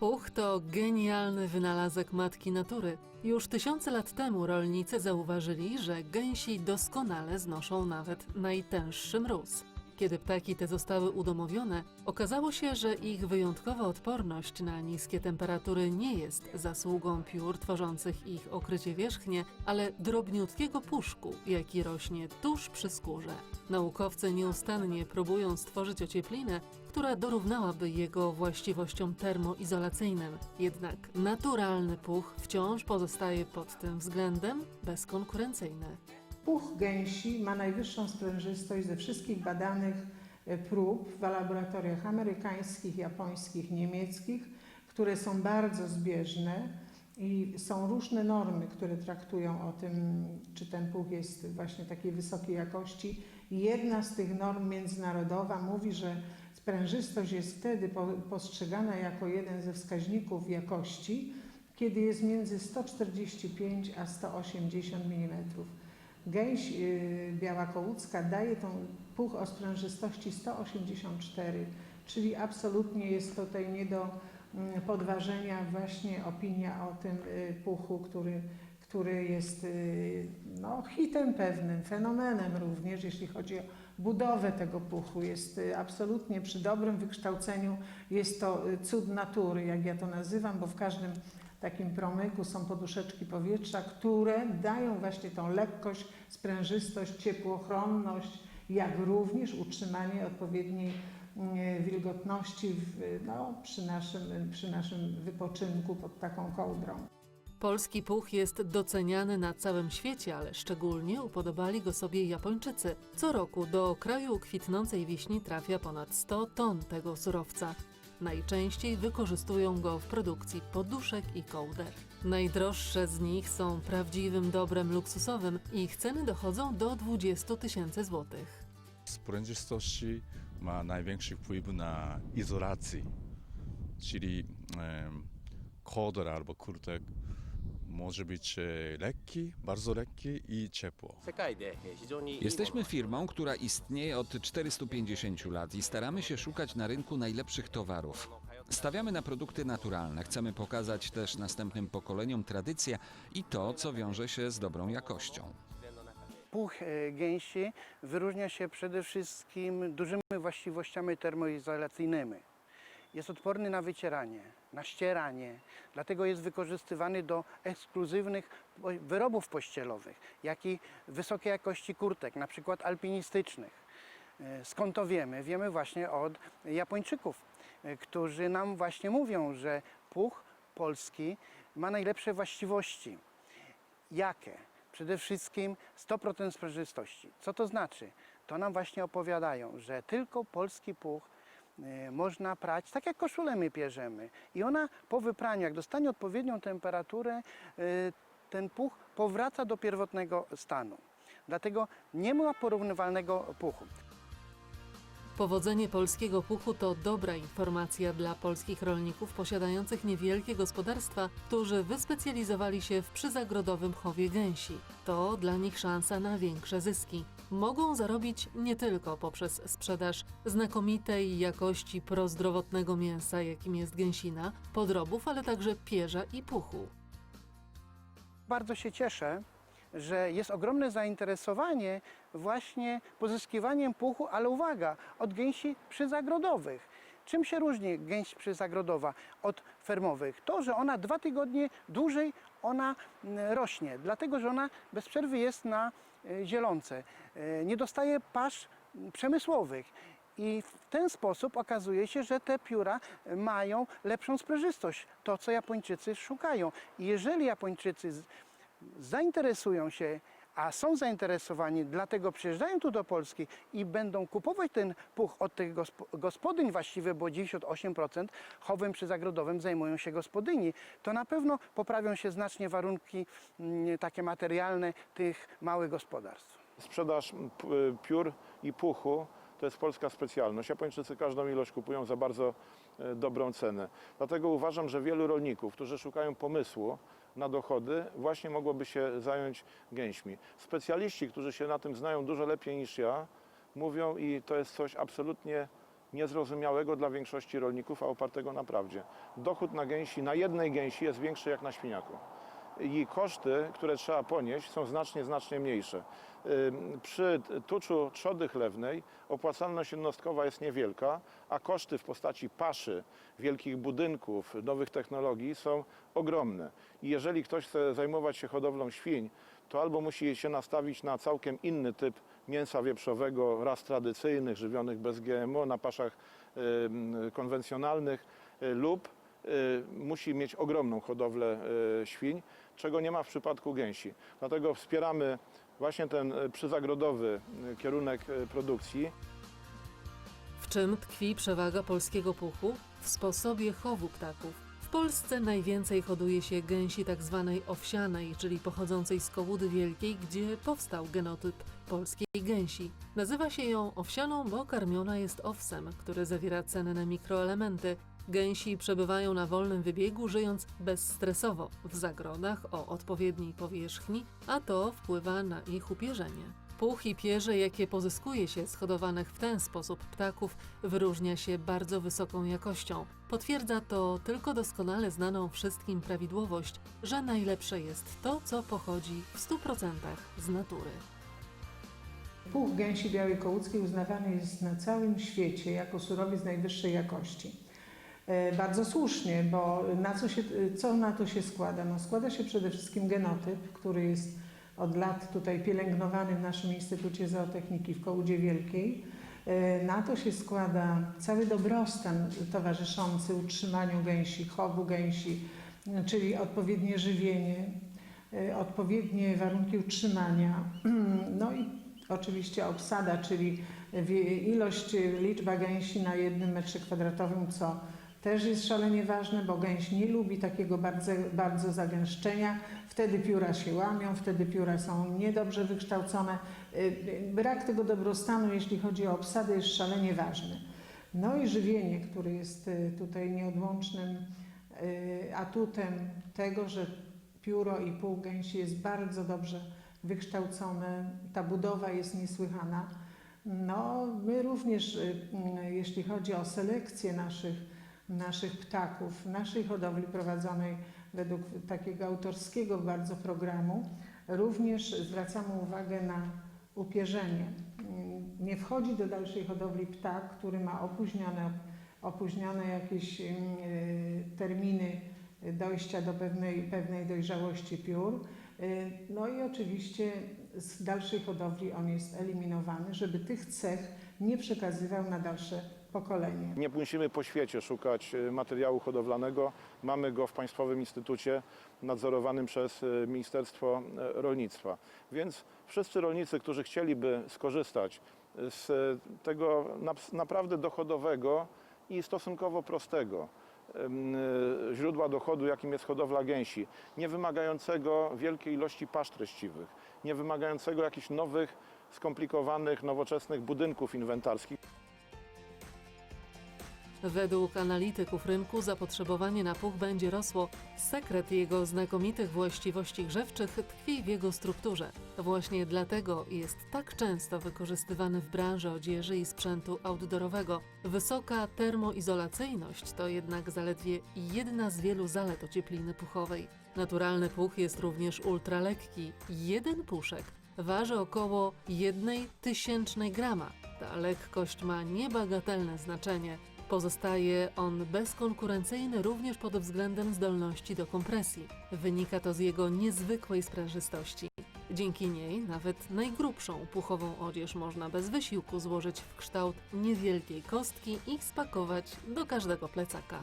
Puch to genialny wynalazek matki natury. Już tysiące lat temu rolnicy zauważyli, że gęsi doskonale znoszą nawet najtęższy mróz. Kiedy ptaki te zostały udomowione, okazało się, że ich wyjątkowa odporność na niskie temperatury nie jest zasługą piór tworzących ich okrycie wierzchnie, ale drobniutkiego puszku, jaki rośnie tuż przy skórze. Naukowcy nieustannie próbują stworzyć ocieplinę, która dorównałaby jego właściwościom termoizolacyjnym. Jednak naturalny puch wciąż pozostaje pod tym względem bezkonkurencyjny. Puch gęsi ma najwyższą sprężystość ze wszystkich badanych e, prób w laboratoriach amerykańskich, japońskich, niemieckich, które są bardzo zbieżne i są różne normy, które traktują o tym, czy ten puch jest właśnie takiej wysokiej jakości. Jedna z tych norm międzynarodowa mówi, że sprężystość jest wtedy po- postrzegana jako jeden ze wskaźników jakości, kiedy jest między 145 a 180 mm. Gęś yy, biała kołucka daje tą puch o sprężystości 184, czyli absolutnie jest tutaj nie do mm, podważenia właśnie opinia o tym y, puchu, który, który jest y, no, hitem pewnym, fenomenem również, jeśli chodzi o budowę tego puchu. Jest y, absolutnie przy dobrym wykształceniu, jest to y, cud natury, jak ja to nazywam, bo w każdym takim promyku są poduszeczki powietrza, które dają właśnie tą lekkość, sprężystość, ciepłochronność, jak również utrzymanie odpowiedniej mm, wilgotności w, no, przy, naszym, przy naszym wypoczynku pod taką kołdrą. Polski puch jest doceniany na całym świecie, ale szczególnie upodobali go sobie Japończycy. Co roku do kraju kwitnącej wiśni trafia ponad 100 ton tego surowca. Najczęściej wykorzystują go w produkcji poduszek i kołder. Najdroższe z nich są prawdziwym dobrem luksusowym. Ich ceny dochodzą do 20 tysięcy złotych. Sprężystości ma największy wpływ na izolację, czyli em, kołdra albo kurtek może być e, lekki, bardzo lekki i ciepło. Jesteśmy firmą, która istnieje od 450 lat i staramy się szukać na rynku najlepszych towarów. Stawiamy na produkty naturalne. Chcemy pokazać też następnym pokoleniom tradycję i to, co wiąże się z dobrą jakością. Puch e, gęsi wyróżnia się przede wszystkim dużymi właściwościami termoizolacyjnymi. Jest odporny na wycieranie, na ścieranie, dlatego jest wykorzystywany do ekskluzywnych wyrobów pościelowych, jak i wysokiej jakości kurtek, na przykład alpinistycznych. E, Skąd to wiemy? Wiemy właśnie od Japończyków, e, którzy nam właśnie mówią, że puch polski ma najlepsze właściwości. Jakie? Przede wszystkim 100% sprężystości. Co to znaczy? To nam właśnie opowiadają, że tylko polski puch można prać tak jak koszulę my pierzemy. I ona po wypraniu, jak dostanie odpowiednią temperaturę, e, ten puch powraca do pierwotnego stanu. Dlatego nie ma porównywalnego puchu. Powodzenie polskiego puchu to dobra informacja dla polskich rolników posiadających niewielkie gospodarstwa, którzy wyspecjalizowali się w przyzagrodowym chowie gęsi. To dla nich szansa na większe zyski. Mogą zarobić nie tylko poprzez sprzedaż znakomitej jakości prozdrowotnego mięsa, jakim jest gęsina, podrobów, ale także pierza i puchu. Bardzo się cieszę, że jest ogromne zainteresowanie właśnie pozyskiwaniem puchu, ale uwaga, od gęsi przyzagrodowych. Czym się różni gęś przyzagrodowa od fermowych? To, że ona dwa tygodnie dłużej ona mm, rośnie, dlatego że ona bez przerwy jest na e, zielonce. E, Nie dostaje pasz mm, przemysłowych. I w ten sposób okazuje się, że te pióra mają lepszą sprężystość, to co Japończycy szukają. I jeżeli Japończycy zainteresują się, a są zainteresowani, dlatego przyjeżdżają tu do Polski i będą kupować ten puch od tych gosp- gospodyń właściwie, bo 98% chowem przyzagrodowym zajmują się gospodyni, to na pewno poprawią się znacznie warunki mm, takie materialne tych małych gospodarstw. Sprzedaż y, piór i puchu to jest polska specjalność. Japończycy każdą ilość kupują za bardzo e, dobrą cenę. Dlatego uważam, że wielu rolników, którzy szukają pomysłu na dochody, właśnie mogłoby się zająć gęśmi. Specjaliści, którzy się na tym znają dużo lepiej niż ja, mówią i to jest coś absolutnie niezrozumiałego dla większości rolników, a opartego na prawdzie. Dochód na gęsi, na jednej gęsi jest większy jak na świniaku. I koszty, które trzeba ponieść, są znacznie, znacznie mniejsze. Przy tuczu trzody chlewnej opłacalność jednostkowa jest niewielka, a koszty w postaci paszy, wielkich budynków, nowych technologii są ogromne. I jeżeli ktoś chce zajmować się hodowlą świń, to albo musi się nastawić na całkiem inny typ mięsa wieprzowego, ras tradycyjnych, żywionych bez GMO, na paszach konwencjonalnych, y, lub musi mieć ogromną hodowlę y, świń, czego nie ma w przypadku gęsi. Dlatego wspieramy właśnie ten y, przyzagrodowy y, kierunek y, produkcji. W czym tkwi przewaga polskiego puchu? W sposobie chowu ptaków. W Polsce najwięcej hoduje się gęsi tak zwanej owsianej, czyli pochodzącej z Kołudy Wielkiej, gdzie powstał genotyp polskiej gęsi. Nazywa się ją owsianą, bo karmiona jest owsem, który zawiera cenne mikroelementy. Gęsi przebywają na wolnym wybiegu, żyjąc bezstresowo w zagrodach o odpowiedniej powierzchni, a to wpływa na ich upierzenie. Puch i pierze, jakie pozyskuje się z hodowanych w ten sposób ptaków, wyróżnia się bardzo wysoką jakością. Potwierdza to tylko doskonale znaną wszystkim prawidłowość, że najlepsze jest to, co pochodzi w 100% z natury. Puch gęsi białej kołuckiej uznawany jest na całym świecie jako surowiec najwyższej jakości. E, Bardzo słusznie, bo na co, się, co na to się składa? No, składa się przede wszystkim genotyp, który jest od lat tutaj pielęgnowany w naszym Instytucie Zootechniki w Kołudzie Wielkiej. E, Na to się składa cały dobrostan towarzyszący utrzymaniu gęsi, chowu gęsi, czyli odpowiednie żywienie, e, odpowiednie warunki utrzymania, no i oczywiście obsada, czyli ilość, liczba gęsi na jednym metrze kwadratowym, co też jest szalenie ważne, bo gęś nie lubi takiego bardzo, bardzo zagęszczenia. Wtedy pióra się łamią, wtedy pióra są niedobrze wykształcone. Y, Brak tego dobrostanu, jeśli chodzi o obsadę, jest szalenie ważny. No i żywienie, które jest y, tutaj nieodłącznym y, atutem tego, że pióro i pół gęsi jest bardzo dobrze wykształcone, ta budowa jest niesłychana. No, my również, jeśli chodzi o selekcję naszych, naszych ptaków, naszej hodowli prowadzonej według takiego autorskiego bardzo programu, również zwracamy uwagę na upierzenie. Nie wchodzi do dalszej hodowli ptak, który ma opóźnione, opóźnione jakieś y, terminy dojścia do pewnej, pewnej dojrzałości piór. Y, No i oczywiście z dalszej hodowli on jest eliminowany, żeby tych cech nie przekazywał na dalsze pokolenie. Nie musimy po świecie szukać e, materiału hodowlanego. Mamy go w Państwowym Instytucie nadzorowanym przez e, Ministerstwo e, Rolnictwa. Więc wszyscy rolnicy, którzy chcieliby skorzystać z tego nap- naprawdę dochodowego i stosunkowo prostego źródła dochodu, jakim jest hodowla gęsi, nie wymagającego wielkiej ilości pasz treściwych, nie wymagającego jakichś nowych, skomplikowanych, nowoczesnych budynków inwentarskich. Według analityków rynku zapotrzebowanie na puch będzie rosło. Sekret jego znakomitych właściwości grzewczych tkwi w jego strukturze. Właśnie dlatego jest tak często wykorzystywany w branży odzieży i sprzętu outdoorowego. Wysoka termoizolacyjność to jednak zaledwie jedna z wielu zalet ociepliny puchowej. Naturalny puch jest również ultralekki. Jeden puszek waży około 1 tysięcznej grama. Ta lekkość ma niebagatelne znaczenie. Pozostaje on bezkonkurencyjny również pod względem zdolności do kompresji. Wynika to z jego niezwykłej sprężystości. Dzięki niej nawet najgrubszą puchową odzież można bez wysiłku złożyć w kształt niewielkiej kostki i spakować do każdego plecaka.